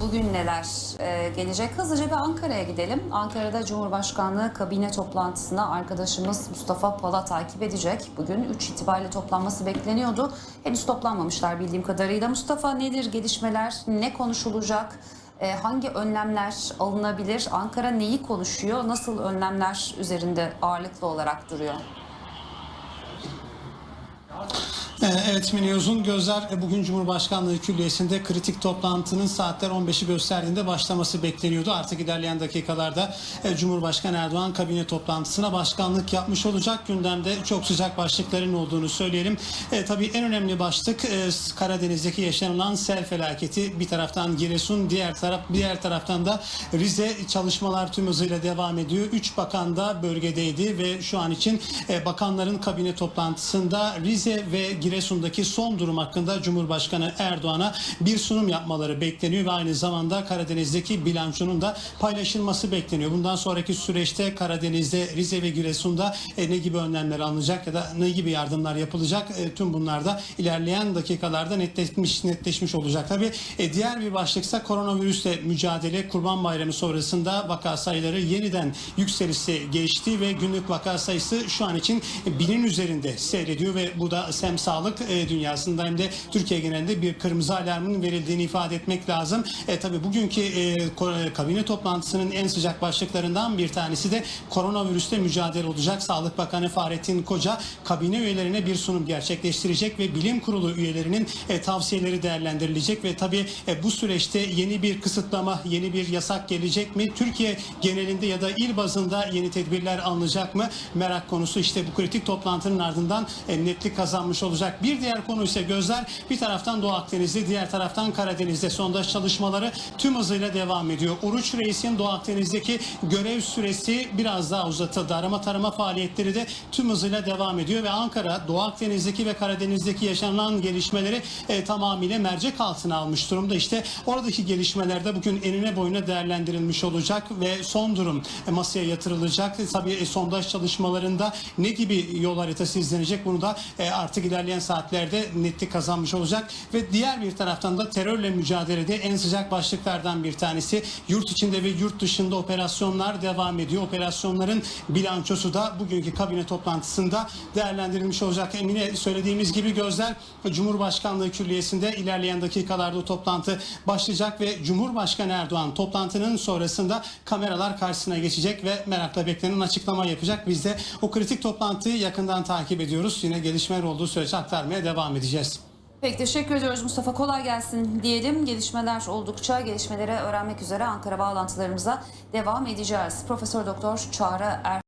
Bugün neler e, gelecek? Hızlıca bir Ankara'ya gidelim. Ankara'da Cumhurbaşkanlığı kabine toplantısına arkadaşımız Mustafa Pala takip edecek. Bugün 3 itibariyle toplanması bekleniyordu. Henüz toplanmamışlar bildiğim kadarıyla. Mustafa nedir gelişmeler? Ne konuşulacak? E, hangi önlemler alınabilir? Ankara neyi konuşuyor? Nasıl önlemler üzerinde ağırlıklı olarak duruyor? Ee, Evet Mine Gözler bugün Cumhurbaşkanlığı Külliyesi'nde kritik toplantının saatler 15'i gösterdiğinde başlaması bekleniyordu. Artık ilerleyen dakikalarda e, Cumhurbaşkanı Erdoğan kabine toplantısına başkanlık yapmış olacak. Gündemde çok sıcak başlıkların olduğunu söyleyelim. E, tabii en önemli başlık e, Karadeniz'deki yaşanılan sel felaketi. Bir taraftan Giresun, diğer taraf diğer taraftan da Rize çalışmalar tüm hızıyla devam ediyor. Üç bakan da bölgedeydi ve şu an için e, bakanların kabine toplantısında Rize ve Giresun'daki son durum hakkında Cumhurbaşkanı Erdoğan'a bir sunum yapmaları bekleniyor ve aynı zamanda Karadeniz'deki bilançonun da paylaşılması bekleniyor. Bundan sonraki süreçte Karadeniz'de, Rize ve Giresun'da e, ne gibi önlemler alınacak ya da ne gibi yardımlar yapılacak e, tüm bunlar da ilerleyen dakikalarda netleşmiş netleşmiş olacak. Tabii e, diğer bir başlıksa koronavirüsle mücadele Kurban Bayramı sonrasında vaka sayıları yeniden yükselişe geçti ve günlük vaka sayısı şu an için binin üzerinde seyrediyor ve bu da hem sağlık e, dünyasında hem de Türkiye genelinde bir kırmızı alarmın verildiğini ifade etmek lazım. E, tabii bugünkü e, ko- kabine toplantısının en sıcak başlıklarından bir tanesi de koronavirüsle mücadele olacak. Sağlık Bakanı Fahrettin Koca kabine üyelerine bir sunum gerçekleştirecek ve bilim kurulu üyelerinin e, tavsiyeleri değerlendirilecek ve tabii e, bu süreçte yeni bir kısıtlama, yeni bir yasak gelecek mi? Türkiye genelinde ya da il bazında yeni tedbirler alınacak mı? Merak konusu işte bu kritik toplantının ardından e, netlik kazanmış olacak. Bir diğer konu ise gözler bir taraftan Doğu Akdeniz'de, diğer taraftan Karadeniz'de sondaj çalışmaları tüm hızıyla devam ediyor. Uruç Reis'in Doğu Akdeniz'deki görev süresi biraz daha uzatıldı. Arama tarama faaliyetleri de tüm hızıyla devam ediyor ve Ankara Doğu Akdeniz'deki ve Karadeniz'deki yaşanan gelişmeleri e, tamamıyla mercek altına almış durumda. İşte oradaki gelişmelerde bugün enine boyuna değerlendirilmiş olacak ve son durum e, masaya yatırılacak. Tabii e, sondaj çalışmalarında ne gibi yol haritası izlenecek bunu da e, artık ilerleyen saatlerde netlik kazanmış olacak ve diğer bir taraftan da terörle mücadelede en sıcak başlıklardan bir tanesi yurt içinde ve yurt dışında operasyonlar devam ediyor. Operasyonların bilançosu da bugünkü kabine toplantısında değerlendirilmiş olacak. Emine söylediğimiz gibi gözler Cumhurbaşkanlığı Külliyesi'nde ilerleyen dakikalarda toplantı başlayacak ve Cumhurbaşkanı Erdoğan toplantının sonrasında kameralar karşısına geçecek ve merakla beklenen açıklama yapacak. Biz de o kritik toplantıyı yakından takip ediyoruz. Yine gelişmeler olduğu sürece aktarmaya devam edeceğiz. Peki teşekkür ediyoruz Mustafa. Kolay gelsin diyelim. Gelişmeler oldukça gelişmeleri öğrenmek üzere Ankara bağlantılarımıza devam edeceğiz. Profesör Doktor Çağrı Er